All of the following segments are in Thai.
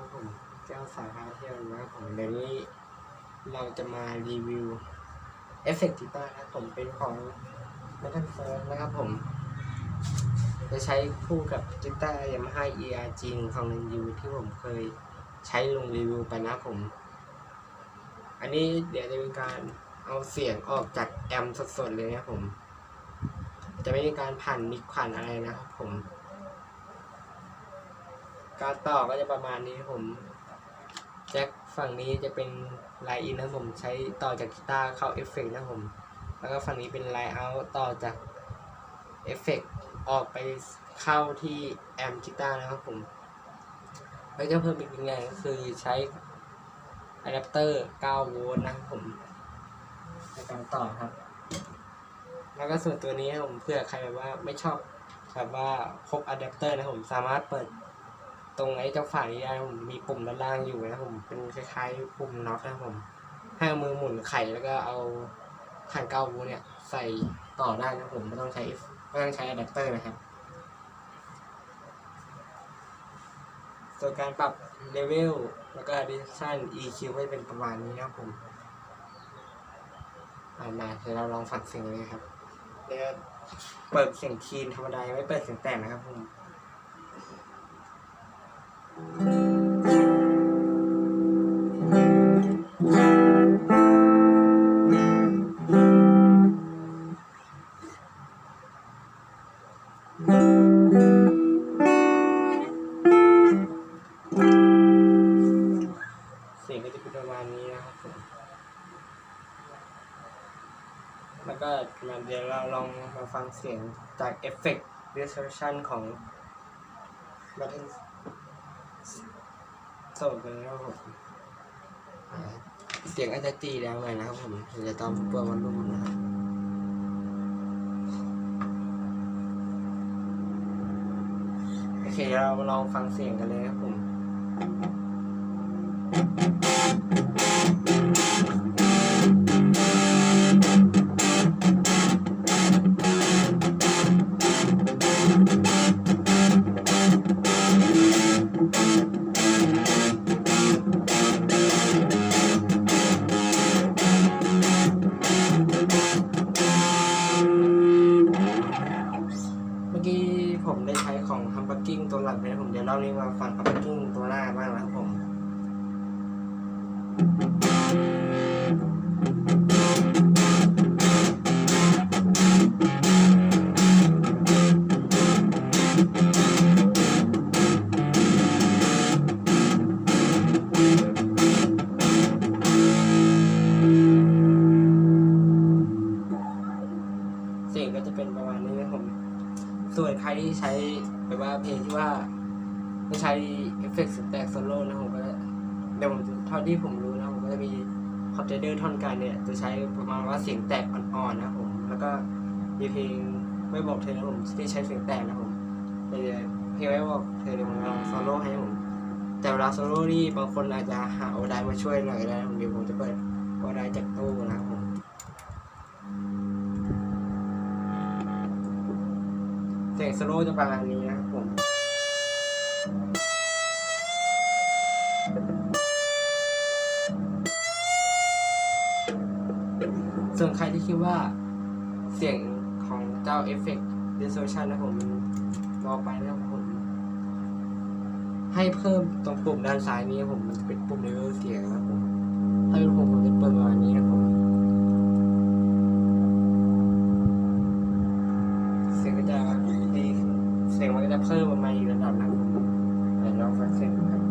ครับผมเจ้าสายพาเที่ยวนะครับผมเดี๋ยวนี้เราจะมารีวิวเอฟเฟกต์กีตาร์นะครับผมเป็นของ Metal First นะครับผม จะใช้คู่กับกีตาร์ Yamaha ERG 1 2 1 U ที่ผมเคยใช้ลงรีวิวไปนะครับผม อันนี้เดี๋ยวจะมีการเอาเสียงออกจากแอมสดๆเลยนะครับผม จะไม่มีการผ่านมิกผ่านอะไรนะครับผม การต่อก็จะประมาณนี้ผมแจ็คฝั่งนี้จะเป็นไลน์อินนะผมใช้ต่อจากกีตาร์เข้าเอฟเฟกต์นะผมแล้วก็ฝั่งนี้เป็นไลน์เอาต่อจากเอฟเฟกต์ออกไปเข้าที่แอมป์กีตาร์นะครับผมแล้วจะเพิ่มอีกหนึ่งอย่างก็คือใช้อะแดปเตอร์9โวลต์นะครับผมในการต่อครับ แล้วก็ส่วนตัวนี้ผมเพื่อใครแบบว่าไม่ชอบแบบว่าพกอะแดปเตอร์นะผมสามารถเปิด ตรงไอ้เจ้าฝ่านี้ได้นะผมมีปุ่มด้านล่างอยู่นะผมเป็นคล้ายๆปุ่มน็อตนะผมให้เอามือหมุนไขแล้วก็เอาฐานเก้าวลต์เนี่ย ใส่ต่อได้นะผมไม่ต้องใช้ไม่ต้องใช้อะแดปเตอร์นะครับส่วนการปรับเลเวลแล้วก็ Addition EQ ให้เป็นประมาณนี้นะผมเอามาเดี๋ยวเราลองฟังเสียงเลยครับเดี๋ยวเปิดเสียงคีนธรรมดาไม่เปิดเสียงแต่งนะครับผม เสียงก็จะเป็นประมาณนี้นะครับผมแล้วก็มาเดี๋ยวเราลองมาฟังเสียงจากเอฟเฟกต์ distortion ของ Button โซนกันนะครับผมเสียงอาจจะตีแรงหน่อยนะครับผมเดี๋ยวจะต้องเปิดมันรุ่มนะครับโอ เคเรามาลองฟังเสียงกันเลยครับผม เสียงก็จะเป็นประมาณนี้นะผม ส่วนใครที่ใช้แบบว่าเพลงที่ว่าไม่ใช้เอฟเฟกต์สแต็กโซโล่นะผมก็เดี๋ยวผมจะเท่าที่ผมรู้ จะมีคอร์เดอร์ท่อนกลารเนี่ย จะใช้ประมาณว่าเสียงแตกอ่อนๆนะผม แล้วก็มีเพลงไม่บอกเธอนะผมที่ใช้เสียงแตกนะผมแต่เพลงไม่บอกเธอเดี๋ยวผมลองโซโล่ให้ผม แต่เวลาโซโล่นี่บางคนอาจจะหาโอไดมาช่วยหน่อยได้นะผมเดี๋ยวผมจะเปิดโอไดจากตู้นะครับผมเสียงสโลว์จะประมาณนี้นะครับผม ว่าเสียงของเจ้า Effect Distortion นะผมรอไปนะครับผม ให้เพิ่มตรงปุ่มด้านซ้ายนี้ผมมันจะเป็นปุ่มเลเวลเสียงนะครับผมถ้าเป็นผมผมจะเปิดประมาณนี้นะผมเสียงก็จะดีเสียงมันก็จะเพิ่มประมาณอีกระดับนะผมเดี๋ยวลองฟังเสียงดูครับ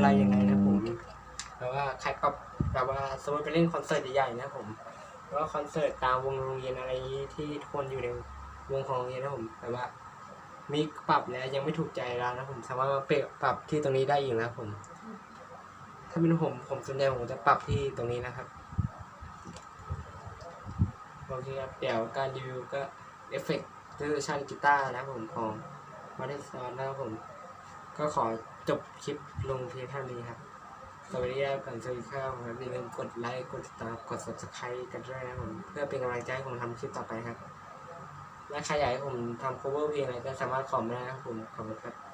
อะไรยังไงนะผมแล้วว่าใครก็แบบว่าสมมติไปเล่นคอนเสิร์ตใหญ่ๆนะผมแล้วก็คอนเสิร์ตตามวงโรงเรียนอะไรที่ทุกคนอยู่ในวงของโรงเรียนนะผมแต่ว่ามีปรับแล้วยังไม่ถูกใจเรานะผมสามารถมาเปะปรับที่ตรงนี้ได้อีกนะผม ถ้าเป็นผมผมส่วนใหญ่ผมจะปรับที่ตรงนี้นะครับโอเคครับเดี๋ยวการรีวิวก็เอฟเฟกต์เวอร์ชันกีตาร์นะผมของมาเดซอนนะครับผม ก็ขอ จบคลิปลงเพียงเท่านี้ครับสวัสดีครับก่อนสวัสดีครับผมอย่าลืมกดไลค์กดติดตามกด subscribe กันด้วยนะผมเพื่อเป็นกำลังใจให้ผมทำคลิปต่อไปครับ และใครอยากให้ผมทำ cover เพลงอะไรก็สามารถคอมเมนต์ได้นะครับผมขอบคุณครับ